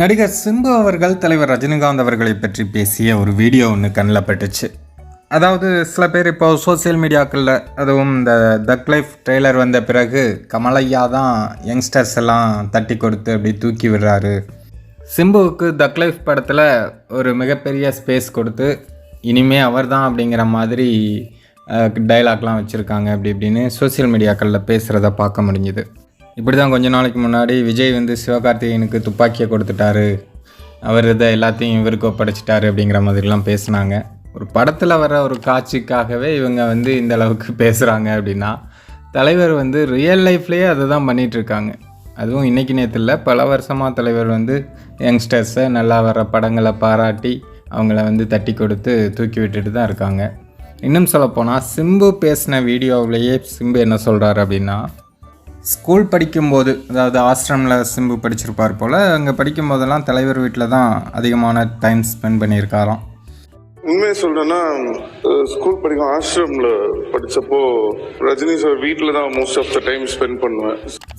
நடிகர் சிம்பு அவர்கள் தலைவர் ரஜினிகாந்த் அவர்களை பற்றி பேசிய ஒரு வீடியோ ஒன்று கண்ணில் பட்டுச்சு. அதாவது சில பேர் இப்போ சோஷியல் மீடியாக்களில் அதுவும் இந்த தக் லைஃப் ட்ரெய்லர் வந்த பிறகு கமலையா தான் யங்ஸ்டர்ஸ் எல்லாம் தட்டி கொடுத்து அப்படி தூக்கி விடுறாரு. சிம்புவுக்கு தக் லைஃப் படத்தில் ஒரு மிகப்பெரிய ஸ்பேஸ் கொடுத்து இனிமே அவர் தான் அப்படிங்கிற மாதிரி டைலாக்லாம் வச்சுருக்காங்க அப்படி இப்படின்னு சோஷியல் மீடியாக்களில் பேசுகிறத பார்க்க முடிஞ்சுது. இப்படி தான் கொஞ்ச நாளைக்கு முன்னாடி விஜய் வந்து சிவகார்த்திகேயனுக்கு துப்பாக்கியை கொடுத்துட்டாரு. அவர் இதை எல்லாத்தையும் இவருக்கு ஒப்படைச்சிட்டாரு அப்படிங்கிற மாதிரிலாம் பேசுனாங்க. ஒரு படத்தில் வர ஒரு காட்சிக்காகவே இவங்க வந்து இந்த அளவுக்கு பேசுகிறாங்க அப்படின்னா தலைவர் வந்து ரியல் லைஃப்லேயே அதை தான் பண்ணிகிட்ருக்காங்க அதுவும் இன்றைக்கி நேரத்தில் இல்லை பல வருஷமாக தலைவர் வந்து யங்ஸ்டர்ஸை நல்லா வர படங்களை பாராட்டி அவங்கள வந்து தட்டி கொடுத்து தூக்கி விட்டுட்டு தான் இருக்காங்க. இன்னும் சொல்லப்போனால் சிம்பு பேசின வீடியோவிலேயே சிம்பு என்ன சொல்கிறாரு அப்படின்னா ஸ்கூல் படிக்கும்போது அதாவது ஆசிரமில் சிம்பு படிச்சிருப்பார் போல் அங்கே படிக்கும்போதெல்லாம் தலைவர் வீட்டில் தான் அதிகமான டைம் ஸ்பெண்ட் பண்ணியிருக்காராம். உண்மையை சொல்றேன்னா ஸ்கூல் படிக்கும் ஆசிரம்ல படிச்சப்போ ரஜினி சார் வீட்டில் தான் most of the time spend பண்ணுவேன்.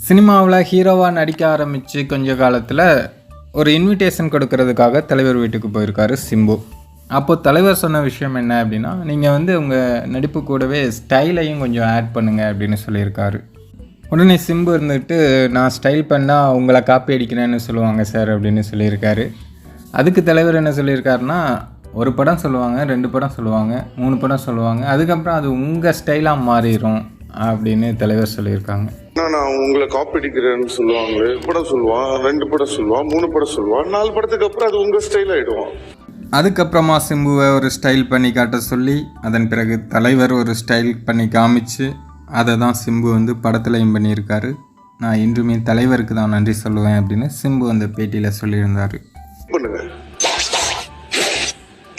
சினிமாவில் ஹீரோவாக நடிக்க ஆரம்பித்து கொஞ்ச காலத்தில் ஒரு இன்விடேஷன் கொடுக்கறதுக்காக தலைவர் வீட்டுக்கு போயிருக்காரு சிம்பு. அப்போது தலைவர் சொன்ன விஷயம் என்ன அப்படின்னா நீங்கள் வந்து உங்கள் நடிப்பு கூடவே ஸ்டைலையும் கொஞ்சம் ஆட் பண்ணுங்க அப்படின்னு சொல்லியிருக்காரு. உடனே சிம்பு இருந்துட்டு நான் ஸ்டைல் பண்ணால் உங்களை காப்பி அடிக்கிறேன்னு சொல்லுவாங்க சார் அப்படின்னு சொல்லியிருக்காரு. அதுக்கு தலைவர் என்ன சொல்லியிருக்காருன்னா ஒரு படம் சொல்லுவாங்க ரெண்டு படம் சொல்லுவாங்க மூணு படம் சொல்லுவாங்க அதுக்கப்புறம் அது உங்கள் ஸ்டைலாக மாறிடும் அப்படின்னு தலைவர் சொல்லியிருக்காங்க. நான் உங்களை காப்பி அடிக்கிறேன்னு சொல்லுவாங்களே படம் சொல்லுவான் ரெண்டு படம் சொல்லுவான் மூணு படம் சொல்லுவான் நாலு படத்துக்கு அப்புறம் அது உங்க ஸ்டைல் ஆயிடும் அதுக்கப்புறமா சிம்புவை ஒரு ஸ்டைல் பண்ணி காட்ட சொல்லி அதன் பிறகு தலைவர் ஒரு ஸ்டைல் பண்ணி காமிச்சு அதை தான் சிம்பு வந்து படத்துலையும் பண்ணியிருக்காரு. நான் இன்றுமே தலைவருக்கு தான் நன்றி சொல்லுவேன் அப்படின்னு சிம்பு அந்த பேட்டியில் சொல்லியிருந்தார்.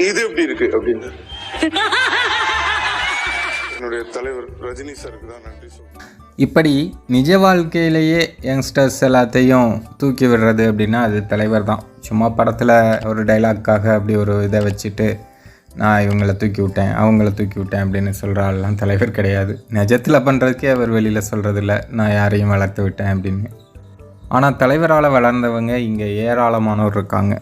இது எப்படி இருக்கு அப்படின்னு. என்னுடைய தலைவர் ரஜினி சாருக்கு தான் நன்றி சொல்றேன். இப்படி நிஜ வாழ்க்கையிலேயே யங்ஸ்டர்ஸ் எல்லாத்தையும் தூக்கி விடுறது அப்படின்னா அது தலைவர் தான். சும்மா படத்தில் ஒரு டைலாக்காக அப்படி ஒரு இதை வச்சுட்டு நான் இவங்கள தூக்கி விட்டேன் அவங்கள தூக்கி விட்டேன் அப்படின்னு சொல்கிற ஆள்லாம் தலைவர் கிடையாது. நிஜத்தில் பண்ணுறதுக்கே அவர் வெளியில் சொல்கிறதில்ல நான் யாரையும் வளர்த்து விட்டேன் அப்படின்னு. ஆனால் தலைவரால் வளர்ந்தவங்க இங்கே ஏராளமானோர் இருக்காங்க.